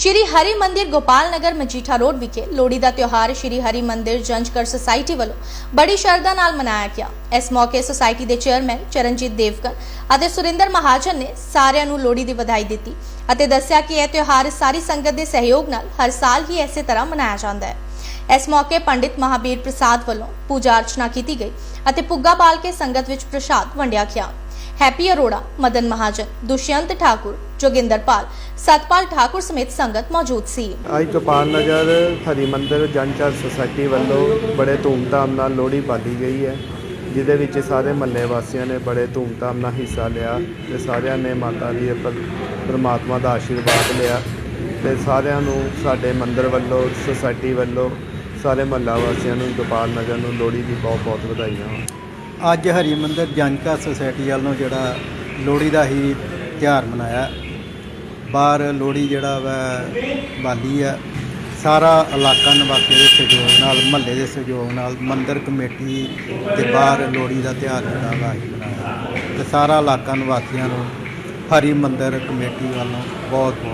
ਸ਼੍ਰੀ ਹਰੀ ਮੰਦਿਰ ਗੋਪਾਲ ਨਗਰ ਮਜੀਠਾ ਰੋਡ ਵਿਖੇ ਲੋਹੜੀ ਦਾ ਤਿਉਹਾਰ ਸ਼੍ਰੀ ਹਰੀ ਮੰਦਿਰ ਜੰਜਕਰ ਸੁਸਾਇਟੀ ਵੱਲੋਂ ਬੜੀ ਸ਼ਰਧਾ ਨਾਲ ਮਨਾਇਆ ਗਿਆ। ਇਸ ਮੌਕੇ ਸੁਸਾਇਟੀ ਦੇ ਚੇਅਰਮੈਨ ਚਰਨਜੀਤ ਦੇਵਕਰ ਅਤੇ ਸੁਰਿੰਦਰ ਮਹਾਜਨ ਨੇ ਸਾਰਿਆਂ ਨੂੰ ਲੋਹੜੀ ਦੀ ਵਧਾਈ ਦਿੱਤੀ ਅਤੇ ਦੱਸਿਆ ਕਿ ਇਹ ਤਿਉਹਾਰ ਸਾਰੀ ਸੰਗਤ ਦੇ ਸਹਿਯੋਗ ਨਾਲ ਹਰ ਸਾਲ ਹੀ ਇਸੇ ਤਰ੍ਹਾਂ ਮਨਾਇਆ ਜਾਂਦਾ ਹੈ। ਇਸ ਮੌਕੇ ਪੰਡਿਤ ਮਹਾਬੀਰ ਪ੍ਰਸਾਦ ਵੱਲੋਂ ਪੂਜਾ ਅਰਚਨਾ ਕੀਤੀ ਗਈ ਅਤੇ ਪੁੱਗਾ ਪਾਲ ਕੇ ਸੰਗਤ ਵਿੱਚ ਪ੍ਰਸ਼ਾਦ ਵੰਡਿਆ ਗਿਆ। ਹੈਪੀ ਅਰੋੜਾ, ਮਦਨ ਮਹਾਜਨ, ਦੁਸ਼ਯੰਤ ਠਾਕੁਰ ਜੋਗਿੰਦਰਪਾਲ ਸਤਪਾਲ ਠਾਕੁਰ ਸਮੇਤ ਸੰਗਤ ਮੌਜੂਦ ਸੀ। ਅੱਜ ਗੋਪਾਲ ਨਗਰ ਹਰੀ ਮੰਦਰ ਜਨਚਰ ਸੁਸਾਇਟੀ ਵੱਲੋਂ ਬੜੇ ਧੂਮਧਾਮ ਨਾਲ ਲੋਹੜੀ ਬਾਲੀ ਗਈ ਹੈ, ਜਿਹਦੇ ਵਿੱਚ ਸਾਰੇ ਮਹੱਲੇ ਵਾਸੀਆਂ ਨੇ ਬੜੇ ਧੂਮਧਾਮ ਨਾਲ ਹਿੱਸਾ ਲਿਆ ਤੇ ਸਾਰਿਆਂ ਨੇ ਮਾਤਾ ਦੀ ਪਰਮਾਤਮਾ ਦਾ ਆਸ਼ੀਰਵਾਦ ਲਿਆ ਤੇ ਸਾਰਿਆਂ ਨੂੰ ਸਾਡੇ ਮੰਦਰ ਵੱਲੋਂ, ਸੁਸਾਇਟੀ ਵੱਲੋਂ, ਸਾਰੇ ਮਹੱਲਾ ਵਾਸੀਆਂ ਨੂੰ ਗੋਪਾਲ ਨਗਰ ਨੂੰ ਲੋਹੜੀ ਦੀ ਬਹੁਤ ਬਹੁਤ ਵਧਾਈਆਂ। ਅੱਜ ਹਰੀ ਮੰਦਰ ਜਨਕਾ ਸੁਸਾਇਟੀ ਵੱਲੋਂ ਜਿਹੜਾ ਲੋਹੜੀ ਦਾ ਹੀ ਤਿਉਹਾਰ ਮਨਾਇਆ। ਬਾਹਰ ਲੋਹੜੀ ਜਿਹੜਾ ਵਾ, ਬਾਲੀ ਆ। ਸਾਰਾ ਇਲਾਕਾ ਨਿਵਾਸੀ ਦੇ ਸਹਿਯੋਗ ਨਾਲ, ਮਹੱਲੇ ਦੇ ਸਹਿਯੋਗ ਨਾਲ ਮੰਦਰ ਕਮੇਟੀ ਦੇ ਬਾਹਰ ਲੋਹੜੀ ਦਾ ਤਿਉਹਾਰ ਜਿਹੜਾ ਵਾ ਹੀ ਮਨਾਇਆ। ਤੇ ਸਾਰਾ ਇਲਾਕਾ ਨਿਵਾਸੀਆਂ ਨੂੰ ਹਰੀ ਮੰਦਰ ਕਮੇਟੀ ਵੱਲੋਂ ਬਹੁਤ ਬਹੁਤ